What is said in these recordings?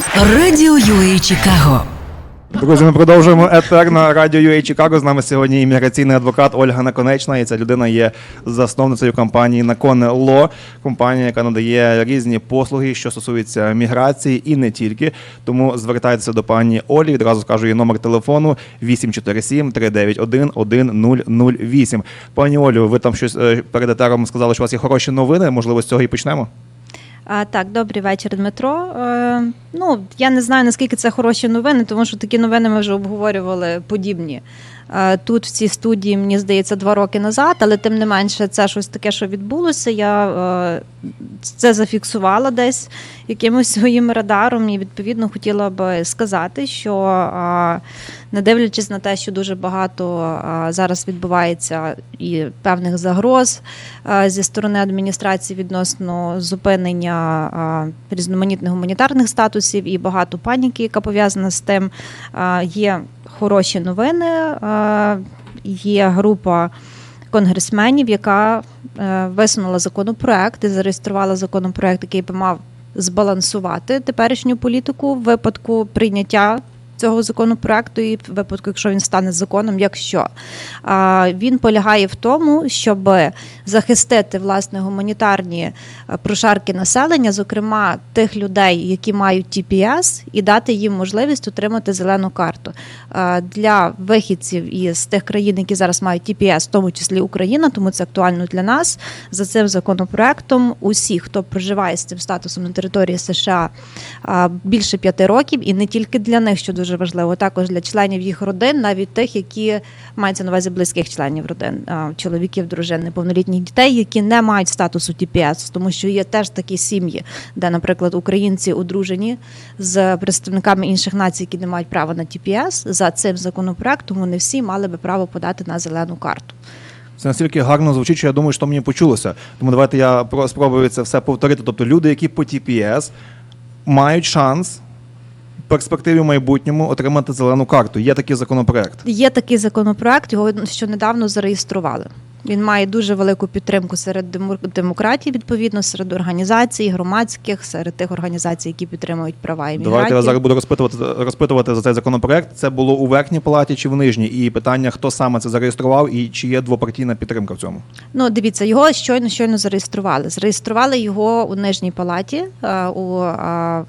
Радіо UA Чикаго. Друзі, ми продовжуємо етер на радіо UA Чикаго. З нами сьогодні імміграційний адвокат Ольга Наконечна. І ця людина є засновницею компанії Наконе Ло, компанія, яка надає різні послуги, що стосуються міграції, і не тільки. Тому звертайтеся до пані Олі. Відразу скажу її номер телефону 847 391 1008. Пані Олю, ви там щось е, перед етером сказали, що у вас є хороші новини. Можливо, з цього і почнемо. Так, добрий вечір, Дмитро. Е, ну, я не знаю, наскільки це хороші новини, тому що такі новини ми вже обговорювали подібні. Е, тут, в цій студії, мені здається, два роки назад, але тим не менше, це щось таке, що відбулося. Я е, це зафіксувала десь якимось своїм радаром, і відповідно хотіла би сказати, що не дивлячись на те, що дуже багато зараз відбувається і певних загроз зі сторони адміністрації відносно зупинення різноманітних гуманітарних статусів і багато паніки, яка пов'язана з тим, є хороші новини. Є група конгресменів, яка е, висунула законопроект і зареєструвала законопроект, який би мав збалансувати теперішню політику в випадку прийняття. Цього законопроекту, і в випадку, якщо він стане законом, якщо він полягає в тому, щоб захистити власне гуманітарні е, прошарки населення, зокрема тих людей, які мають TPS, і дати їм можливість отримати зелену карту Е, для вихідців із тих країн, які зараз мають TPS, в тому числі Україна, тому це актуально для нас. За цим законопроектом усі, хто проживає з цим статусом на території США а, більше п'яти років, і не тільки для них, що дуже важливо, також для членів їх родин, навіть тих, які мається на увазі близьких членів родин, чоловіків, дружин, неповнолітніх дітей, які не мають статусу TPS, тому що є теж такі сім'ї, де, наприклад, українці одружені з представниками інших націй, які не мають права на TPS. За цим законопроектом вони всі мали би право подати на зелену карту. Це настільки гарно звучить, що я думаю, що мені почулося. Тому давайте я спробую це все повторити. Тобто люди, які по TPS мають шанс перспективі в майбутньому отримати зелену карту. Є такий законопроект. Є такий законопроект, його що недавно зареєстрували. Він має дуже велику підтримку серед демо- демократів, відповідно, серед організацій, громадських, серед тих організацій, які підтримують права Давайте я зараз буду розпитувати розпитувати за цей законопроект. Це було у верхній палаті чи в нижній? І питання, хто саме це зареєстрував, і чи є двопартійна підтримка в цьому? Ну, дивіться, його щойно щойно зареєстрували. Зареєстрували його у нижній палаті, е, у е,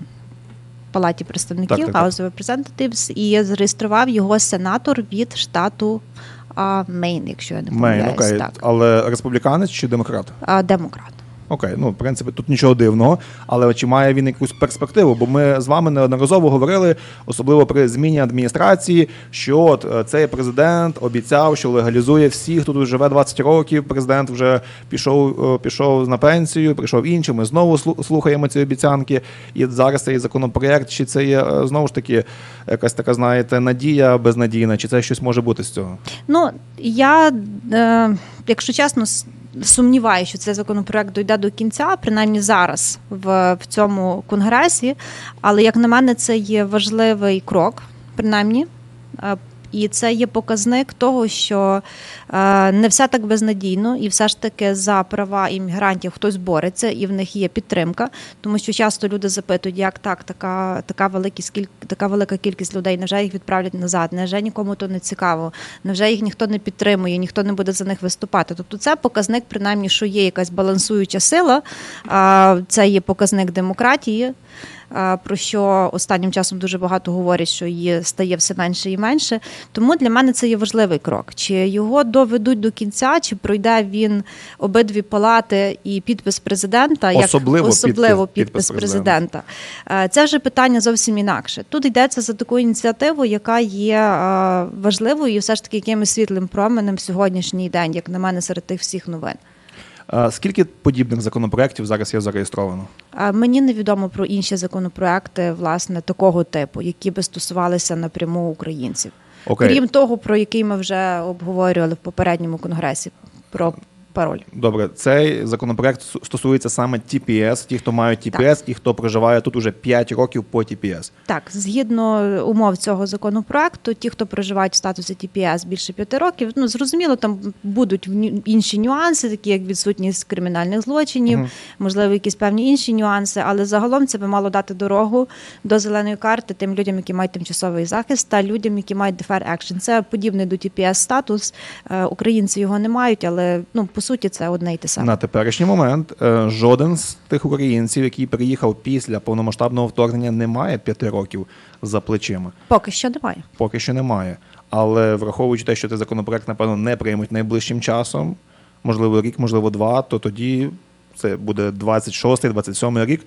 палаті представників Так, так, так. House of Representatives, і зареєстрував його сенатор від штату а, Мейн, якщо я не Мейн, окей. Так, Але республіканець чи демократ? а, демократ. Окей, ну в принципі тут нічого дивного, але чи має він якусь перспективу? Бо ми з вами неодноразово говорили, особливо при зміні адміністрації, що от е, цей президент обіцяв, що легалізує всіх, хто тут живе 20 років. Президент вже пішов, е, пішов на пенсію, прийшов інший. Ми знову слухаємо ці обіцянки. І зараз цей законопроект, чи це є е, знову ж таки якась така, знаєте, надія безнадійна, чи це щось може бути з цього? Ну, я, е, якщо чесно, сумніваюся, що цей законопроект дойде до кінця, принаймні зараз в, в цьому конгресі. Але як на мене, це є важливий крок, принаймні. І це є показник того, що е, не все так безнадійно, і все ж таки за права іммігрантів хтось бореться, і в них є підтримка. Тому що часто люди запитують, як так, така, така, кіль- така велика кількість людей, невже їх відправлять назад, невже нікому то не цікаво, невже їх ніхто не підтримує, ніхто не буде за них виступати. Тобто це показник, принаймні, що є якась балансуюча сила, це є показник демократії. Про що останнім часом дуже багато говорять, що її стає все менше і менше. Тому для мене це є важливий крок. Чи його доведуть до кінця, чи пройде він обидві палати і підпис президента, Особливо як особливо підпис- підпис підпис, президента. президента. Е, Це вже питання зовсім інакше. Тут йдеться за таку ініціативу, яка є е, важливою і все ж таки якимось світлим променем в сьогоднішній день, як на мене, серед тих всіх новин. Е, Скільки подібних законопроєктів зараз є зареєстровано? Мені невідомо про інші законопроекти, власне, такого типу, які би стосувалися напряму українців. Окей. Крім того, про який ми вже обговорювали в попередньому конгресі, про пароль. Добре, цей законопроект стосується саме TPS, ті, хто мають TPS і хто проживає тут уже 5 років по TPS. Так, згідно умов цього законопроекту, ті, хто проживають в статусі TPS більше п'яти років, ну зрозуміло, там будуть інші нюанси, такі як відсутність кримінальних злочинів, можливо, якісь певні інші нюанси, але загалом це би мало дати дорогу до зеленої карти тим людям, які мають тимчасовий захист, та людям, які мають defer action. Це подібний до TPS статус. Е, Українці його не мають, але ну по суті це одне й те саме. На теперішній момент е, жоден з тих українців, який приїхав після повномасштабного вторгнення, не має п'яти років за плечима. Поки що немає. Поки що немає. Але враховуючи те, що цей законопроект, напевно, не приймуть найближчим часом, можливо, рік, можливо, два, то тоді це буде 26-27 рік.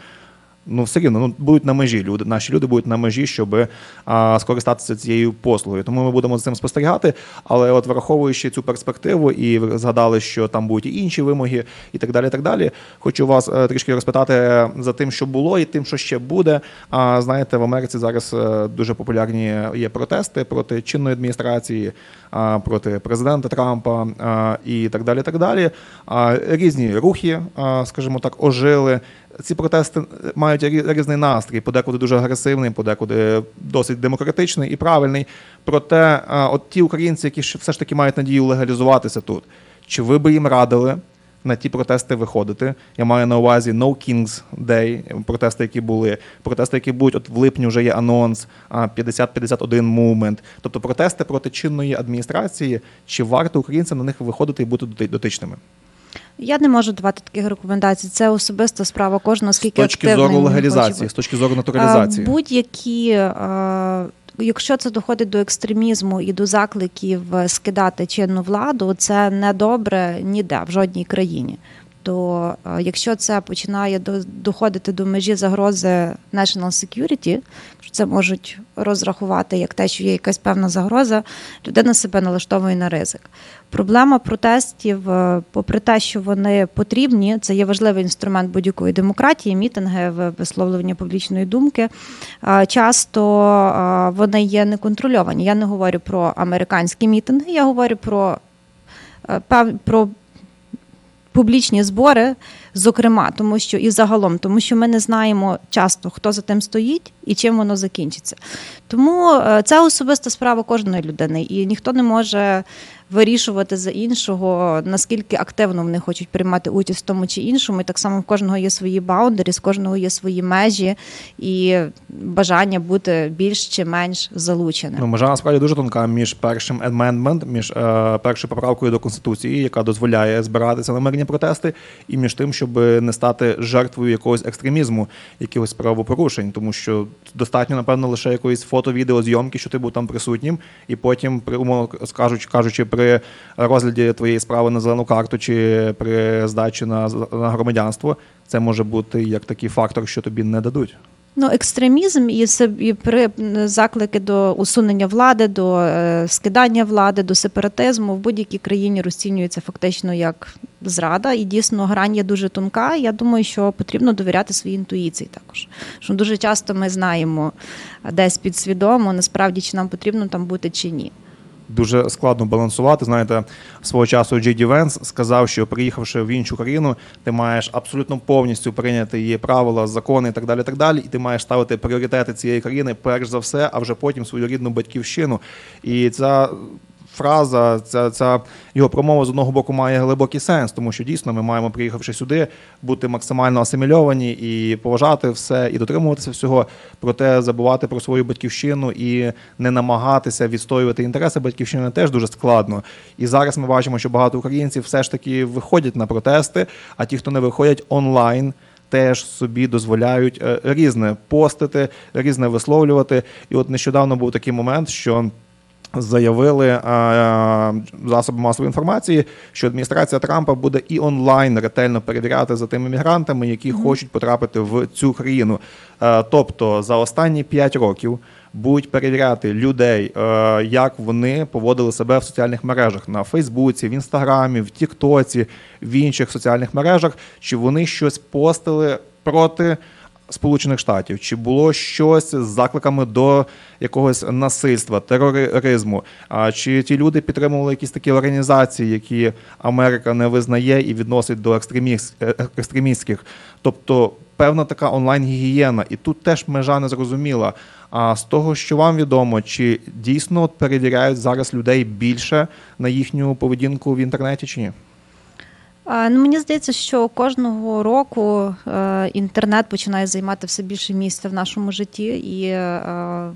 Ну, все рівно, ну будуть на межі люди. Наші люди будуть на межі, щоб а, скористатися цією послугою. Тому ми будемо за цим спостерігати. Але от враховуючи цю перспективу, і згадали, що там будуть і інші вимоги, і так далі. так далі. Хочу вас е, трішки розпитати за тим, що було, і тим, що ще буде. А знаєте, в Америці зараз е, дуже популярні є протести проти чинної адміністрації, а, проти президента Трампа а, і так далі. так далі. А, Різні рухи, а, скажімо так, ожили. Ці протести мають різний настрій, подекуди дуже агресивний, подекуди досить демократичний і правильний. Проте, от ті українці, які все ж таки мають надію легалізуватися тут, чи ви би їм радили на ті протести виходити? Я маю на увазі No Kings Day, протести, які були, протести, які будуть от в липні вже є анонс, а, 50-51 movement. Тобто протести проти чинної адміністрації. Чи варто українцям на них виходити і бути доти- дотичними? Я не можу давати таких рекомендацій. Це особиста справа кожного, З скільки точки активним зору легалізації, з точки зору натуралізації. Будь-які, якщо це доходить до екстремізму і до закликів е, скидати чинну владу, це не добре ніде в жодній країні. То е, якщо це починає доходити до межі загрози national security, що це можуть розрахувати як те, що є якась певна загроза, людина себе налаштовує на ризик. Проблема протестів, е, попри те, що вони потрібні, це є важливий інструмент будь-якої демократії, мітинги, ви- висловлювання публічної думки. е, Часто вони є неконтрольовані. Я не говорю про американські мітинги, я говорю про, про публічні збори, зокрема, тому що і загалом, тому що ми не знаємо часто, хто за тим стоїть і чим воно закінчиться. Тому е, це особиста справа кожної людини, і ніхто не може вирішувати за іншого, наскільки активно вони хочуть приймати участь в тому чи іншому. І так само в кожного є свої баундері, з кожного є свої межі і бажання бути більш чи менш залученим. Ну, межа насправді дуже тонка між першим amendment, між е, першою поправкою до конституції, яка дозволяє збиратися на мирні протести, і між тим, щоб не стати жертвою якогось екстремізму, якихось правопорушень, тому що достатньо, напевно, лише якоїсь фото-відеозйомки, що ти був там присутнім, і потім, при умовно кажучи, при розгляді твоєї справи на зелену карту чи при здачі на, на громадянство, це може бути як такий фактор, що тобі не дадуть. Ну, екстремізм і, і при заклики до усунення влади, до е, скидання влади, до сепаратизму в будь-якій країні розцінюється фактично як зрада, і дійсно грань є дуже тонка. Я думаю, що потрібно довіряти своїй інтуїції також. Що дуже часто ми знаємо десь підсвідомо, насправді чи нам потрібно там бути чи ні. Дуже складно балансувати. Знаєте, свого часу Джей Ді Венс сказав, що приїхавши в іншу країну, ти маєш абсолютно повністю прийняти її правила, закони і так далі. Так далі. І ти маєш ставити пріоритети цієї країни перш за все, а вже потім свою рідну батьківщину. І ця. Фраза, ця, ця його промова з одного боку має глибокий сенс, тому що дійсно ми маємо, приїхавши сюди, бути максимально асимільовані і поважати все, і дотримуватися всього, проте забувати про свою батьківщину і не намагатися відстоювати інтереси батьківщини теж дуже складно. І зараз ми бачимо, що багато українців все ж таки виходять на протести, а ті, хто не виходять онлайн. Теж собі дозволяють е, різне постити, різне висловлювати. І от нещодавно був такий момент, що заявили е, засоби масової інформації, що адміністрація Трампа буде і онлайн ретельно перевіряти за тими мігрантами, які хочуть потрапити в цю країну. Е, тобто за останні 5 років будуть перевіряти людей, е, як вони поводили себе в соціальних мережах на Фейсбуці, в Інстаграмі, в Тіктоці, в інших соціальних мережах, чи вони щось постили проти Сполучених Штатів? Чи було щось з закликами до якогось насильства, тероризму? А чи ті люди підтримували якісь такі організації, які Америка не визнає і відносить до екстреміст, е, екстремістських? Тобто певна така онлайн-гігієна, і тут теж межа не зрозуміла. А з того, що вам відомо, чи дійсно перевіряють зараз людей більше на їхню поведінку в інтернеті, чи ні? Ну, мені здається, що кожного року е, інтернет починає займати все більше місця в нашому житті і е,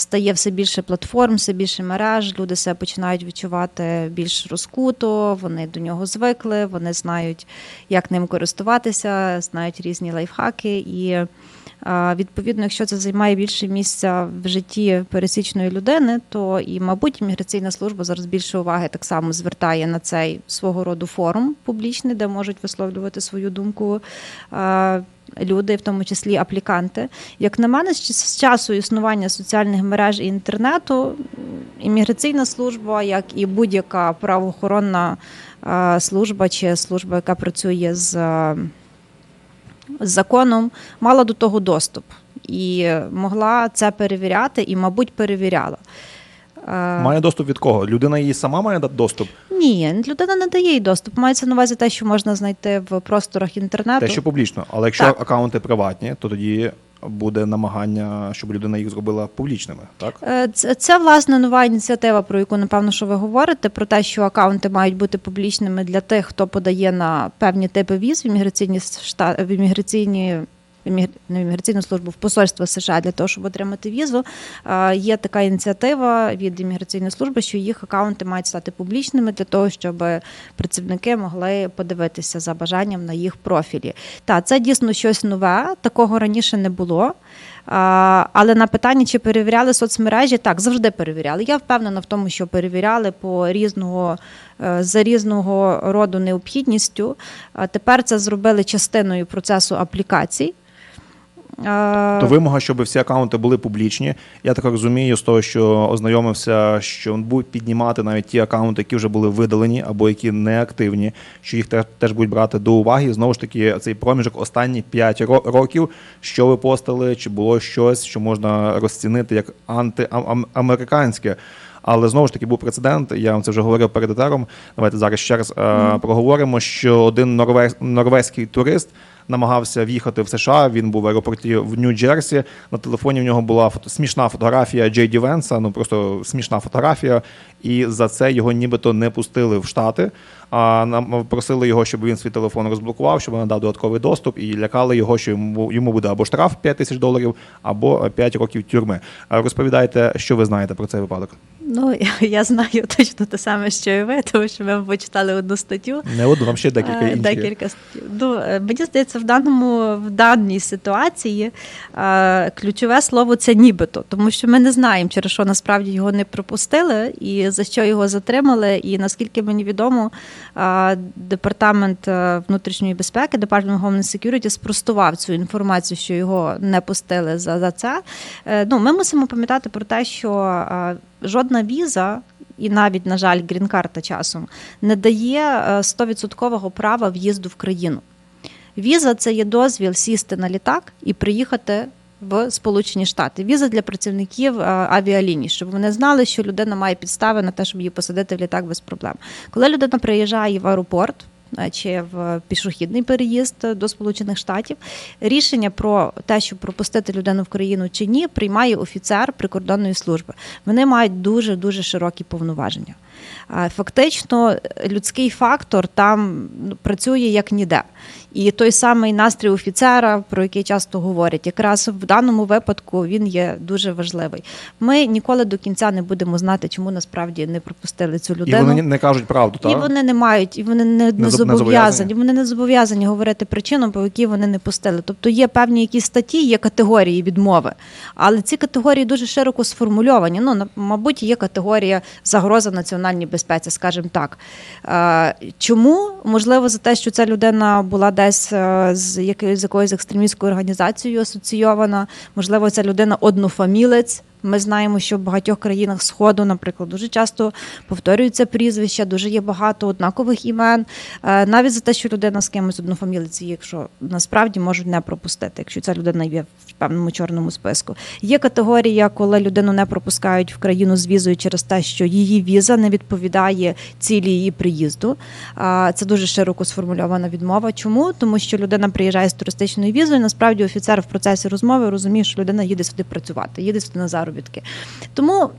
стає все більше платформ, все більше мереж. Люди себе починають відчувати більш розкуто, вони до нього звикли, вони знають, як ним користуватися, знають різні лайфхаки. І е, відповідно, якщо це займає більше місця в житті пересічної людини, то і, мабуть, імміграційна служба зараз більше уваги так само звертає на цей свого роду форум публічний, де можуть висловлювати свою думку. Люди, в тому числі апліканти, як на мене, з часу існування соціальних мереж і інтернету, імміграційна служба, як і будь-яка правоохоронна е, служба чи служба, яка працює з, з законом, мала до того доступ і могла це перевіряти, і, мабуть, перевіряла. Е, Має доступ від кого? Людина її сама має дати доступ? Ні, людина не дає їй доступ. Мається на увазі те, що можна знайти в просторах інтернету. Те, що публічно. Але якщо Так. акаунти приватні, то тоді буде намагання, щоб людина їх зробила публічними, так? Це, це власне нова ініціатива, про яку напевно, що ви говорите, про те, що акаунти мають бути публічними для тих, хто подає на певні типи віз в імміграційні шта... в імміграційні. В імміграційну службу в посольство США для того, щоб отримати візу. Є така ініціатива від імміграційної служби, що їх акаунти мають стати публічними для того, щоб працівники могли подивитися за бажанням на їх профілі. Та це дійсно щось нове, такого раніше не було. Але на питання, чи перевіряли соцмережі, так завжди перевіряли. Я впевнена в тому, що перевіряли по різного е, за різного роду необхідністю. Тепер це зробили частиною процесу аплікацій. А, То вимога, щоб всі акаунти були публічні. Я так розумію, з того, що ознайомився, що будуть піднімати навіть ті акаунти, які вже були видалені або які не активні, що їх те- теж будуть брати до уваги. Знову ж таки, цей проміжок останні 5 років, що ви постили, чи було щось, що можна розцінити як антиамериканське. Але знову ж таки був прецедент. Я вам це вже говорив перед етером. Давайте зараз ще раз е, проговоримо, що один норвез, норвезький турист намагався в'їхати в США. Він був в аеропорті в Нью-Джерсі. На телефоні в нього була фото, смішна фотографія Джей Ді Венса, ну просто смішна фотографія. І за це його нібито не пустили в Штати. А нам просили його, щоб він свій телефон розблокував, щоб надав додатковий доступ, і лякали його, що йому, йому буде або штраф 5 тисяч доларів, або 5 років тюрми. Розповідайте, що ви знаєте про цей випадок. Ну, я знаю точно те саме, що і ви, тому що ми почитали одну статтю. Не одну, там ще декілька Е, інших. Декілька статтів. Ну, е, мені здається, в даному в даній ситуації е, ключове слово це нібито, тому що ми не знаємо, через що насправді його не пропустили і за що його затримали. І наскільки мені відомо, департамент внутрішньої безпеки, Department of Homeland Security спростував цю інформацію, що його не пустили за, за це. Ну, ми мусимо пам'ятати про те, що жодна віза. І навіть, на жаль, грін-карта часом не дає е, 100% права в'їзду в країну. Віза це є дозвіл сісти на літак і приїхати в Сполучені Штати. Віза для працівників е, авіаліній, щоб вони знали, що людина має підстави на те, щоб її посадити в літак без проблем. Коли людина приїжджає в аеропорт. Чи в пішохідний переїзд до Сполучених Штатів рішення про те, щоб пропустити людину в країну чи ні, приймає офіцер прикордонної служби. Вони мають дуже дуже широкі повноваження. Фактично, людський фактор там ну, працює як ніде. І той самий настрій офіцера, про який часто говорять, якраз в даному випадку він є дуже важливий. Ми ніколи до кінця не будемо знати, чому насправді не пропустили цю І людину. вони не кажуть правду, І вони не мають, і вони не, не, зобов'язані. Вони не зобов'язані говорити причину, по якій вони не пустили. Тобто є певні якісь статті, є категорії відмови, але ці категорії дуже широко сформульовані. Ну, мабуть, є категорія загроза національній безпеці, скажімо так. Е, Чому? Можливо, за те, що ця людина була десь е, з якоюсь з якоюсь екстремістською організацією асоційована, можливо, ця людина однофамілець Ми знаємо, що в багатьох країнах Сходу, наприклад, дуже часто повторюються прізвища, дуже є багато однакових імен. Е, Навіть за те, що людина з кимось однофамілиці, якщо насправді можуть не пропустити, якщо ця людина є в певному чорному списку. Є категорія, коли людину не пропускають в країну з візою через те, що її віза не відповідає цілі її приїзду. Це дуже широко сформульована відмова. Чому? Тому що людина приїжджає з туристичною візою. Насправді офіцер в процесі розмови розуміє, що людина їде сюди працювати, їде сюди на заробітки. Тому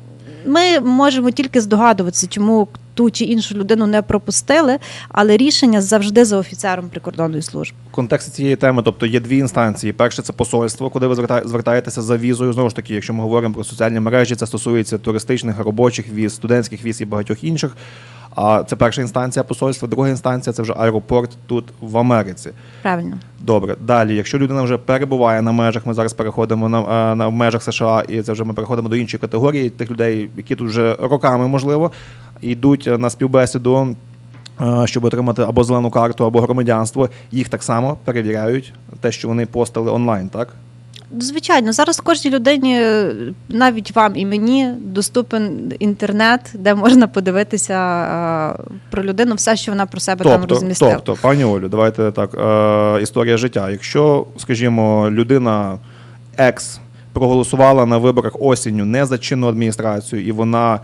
ми можемо тільки здогадуватися, чому ту чи іншу людину не пропустили, але рішення завжди за офіцером прикордонної служби. В контексті цієї теми, тобто є дві інстанції. Перше це посольство, куди ви зверта- звертаєтеся за візою. Знову ж таки, якщо ми говоримо про соціальні мережі, це стосується туристичних, робочих віз, студентських віз і багатьох інших. А це перша інстанція посольства, друга інстанція це вже аеропорт тут в Америці. Правильно. Добре, далі, якщо людина вже перебуває на межах, ми зараз переходимо на, е, на в межах США, і це вже ми переходимо до іншої категорії тих людей, які тут вже роками можливо йдуть е, на співбесіду. е, Щоб отримати або зелену карту, або громадянство, їх так само перевіряють те, що вони постали онлайн, так? Звичайно, зараз кожній людині, е, навіть вам і мені, доступен інтернет, де можна подивитися е, про людину, все, що вона про себе там Тобто, розмістила. тобто, пані Олю, давайте так. Е, історія життя. Якщо, скажімо, людина екс проголосувала на виборах осінню не за чинну адміністрацію, і вона,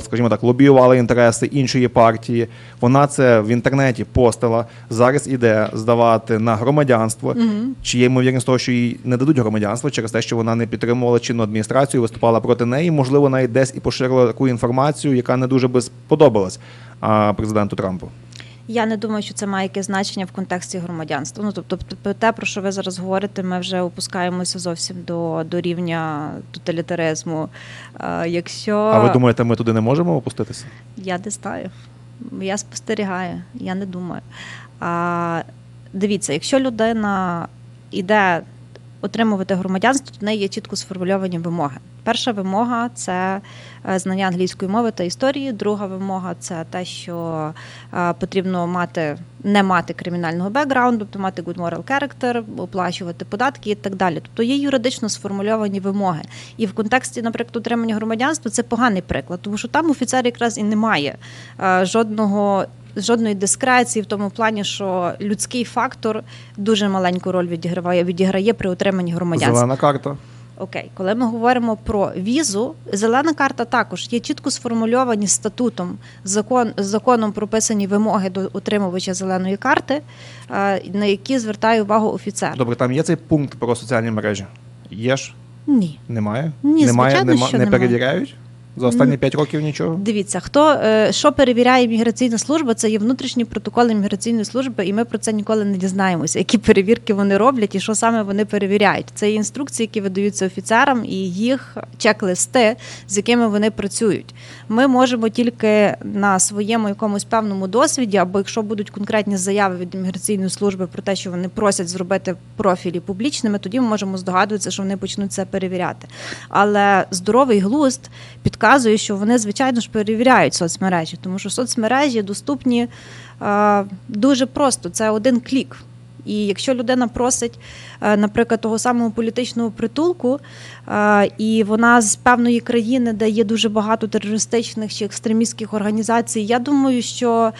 скажімо так, лобіювала інтереси іншої партії, вона це в інтернеті постила, зараз іде здавати на громадянство. Чи є ймовірність того, що їй не дадуть громадянство через те, що вона не підтримувала чинну адміністрацію, виступала проти неї, можливо, навіть десь і поширила таку інформацію, яка не дуже би сподобалась президенту Трампу. Я не думаю, що це має якесь значення в контексті громадянства. Ну тобто, те, про що ви зараз говорите, ми вже опускаємося зовсім до, до рівня тоталітаризму. Е, якщо А ви думаєте, ми туди не можемо опуститися? Я не знаю. Я спостерігаю, я не думаю. А, дивіться, якщо людина йде отримувати громадянство, в неї є чітко сформульовані вимоги. Перша вимога це е, знання англійської мови та історії. Друга вимога це те, що е, потрібно мати не мати кримінального бекграунду, тобто мати good moral character, оплачувати податки і так далі. Тобто є юридично сформульовані вимоги. І в контексті, наприклад, отримання громадянства це поганий приклад, тому що там офіцер якраз і не має е, жодного. Жодної дискреції в тому плані, що людський фактор дуже маленьку роль відіграває відіграє при отриманні громадянства. Зелена карта. Окей, коли ми говоримо про візу, зелена карта також є чітко сформульовані статутом, закон, законом прописані вимоги до отримувача зеленої карти, е, на які звертає увагу офіцер. Добре, там є цей пункт про соціальні мережі. Є ж? Ні. Немає? Ні, немає, звичайно, що не немає. перевіряють? За останні 5 років нічого? Дивіться, хто е, що перевіряє міграційна служба, це є внутрішні протоколи міграційної служби, і ми про це ніколи не дізнаємося, які перевірки вони роблять і що саме вони перевіряють. Це є інструкції, які видаються офіцерам, і їх чек-листи, з якими вони працюють. Ми можемо тільки на своєму якомусь певному досвіді, або якщо будуть конкретні заяви від міграційної служби про те, що вони просять зробити профілі публічними, тоді ми можемо здогадуватися, що вони почнуть це перевіряти. Але здоровий глузд підказує, що вони, звичайно ж, перевіряють соцмережі, тому що соцмережі доступні е, дуже просто. Це один клік. І якщо людина просить, е, наприклад, того самого політичного притулку, е, і вона з певної країни, де є дуже багато терористичних чи екстремістських організацій, я думаю, що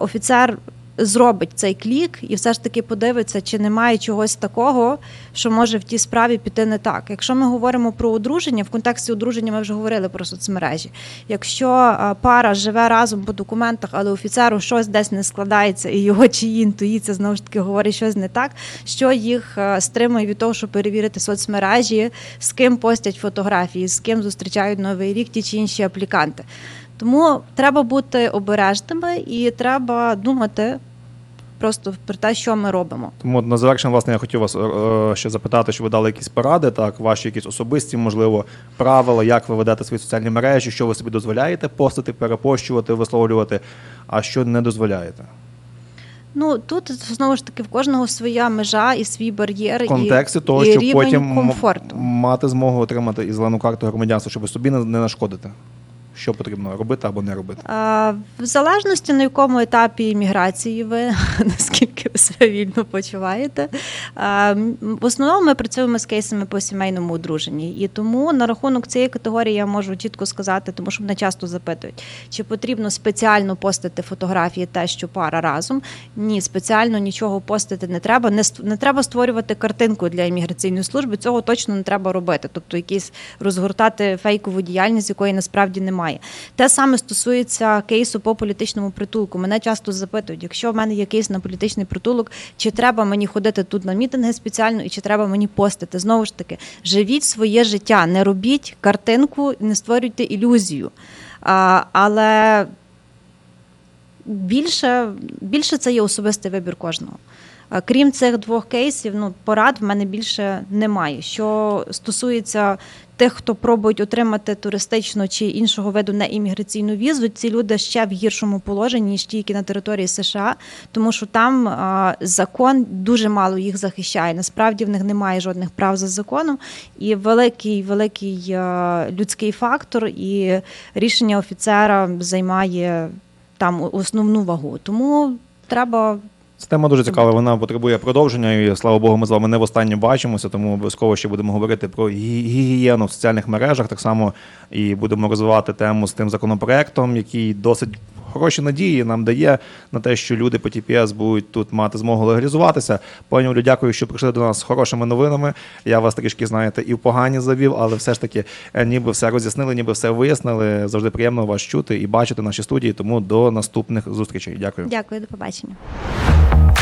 офіцер зробить цей клік і все ж таки подивиться, чи немає чогось такого, що може в тій справі піти не так. Якщо ми говоримо про одруження, в контексті одруження ми вже говорили про соцмережі. Якщо пара живе разом по документах, але офіцеру щось десь не складається, і його чи її інтуїція знову ж таки говорить щось не так, що їх стримує від того, щоб перевірити соцмережі, з ким постять фотографії, з ким зустрічають новий рік ті чи інші апліканти. Тому треба бути обережними і треба думати просто про те, що ми робимо. Тому на завершення, власне, я хотів вас е, ще запитати, щоб ви дали якісь поради, так, ваші якісь особисті, можливо, правила, як ви ведете свої соціальні мережі, що ви собі дозволяєте постити, перепощувати, висловлювати, а що не дозволяєте. Ну тут знову ж таки в кожного своя межа і свій бар'єр В контексті і, того, і щоб потім комфорту. мати змогу отримати і зелену карту громадянства, щоб собі не нашкодити. Що потрібно робити або не робити? А, В залежності на якому етапі міграції ви, наскільки ви себе вільно почуваєте. А, В основному ми працюємо з кейсами по сімейному одруженні. І тому на рахунок цієї категорії я можу чітко сказати, тому що мене часто запитують, чи потрібно спеціально постити фотографії те, що пара разом. Ні, спеціально нічого постити не треба. Не, не треба створювати картинку для імміграційної служби. Цього точно не треба робити. Тобто, якісь розгортати фейкову діяльність, якої насправді немає. Те саме стосується кейсу по політичному притулку. Мене часто запитують, якщо в мене є кейс на політичний притулок, чи треба мені ходити тут на мітинги спеціально, і чи треба мені постити. Знову ж таки, живіть своє життя, не робіть картинку, не створюйте ілюзію. А, але більше, більше це є особистий вибір кожного. А, Крім цих двох кейсів, ну порад в мене більше немає. Що стосується тих, хто пробують отримати туристичну чи іншого виду неімміграційну візу, ці люди ще в гіршому положенні ніж ті, які на території США, тому що там а, закон дуже мало їх захищає. Насправді в них немає жодних прав за законом, і великий великий а, людський фактор, і рішення офіцера займає там основну вагу. Тому треба Ця тема дуже цікава. Вона потребує продовження. І слава Богу, ми з вами не востаннє бачимося, тому обов'язково ще будемо говорити про гігієну в соціальних мережах. Так само і будемо розвивати тему з тим законопроектом, який досить хороші надії нам дає на те, що люди по ТПС будуть тут мати змогу легалізуватися. Пані Олю, дякую, що прийшли до нас з хорошими новинами. Я вас трішки знаєте і в погані завів, але все ж таки, е, ніби все роз'яснили, ніби все вияснили. Завжди приємно вас чути і бачити в нашій студії. Тому до наступних зустрічей. Дякую. дякую, до побачення.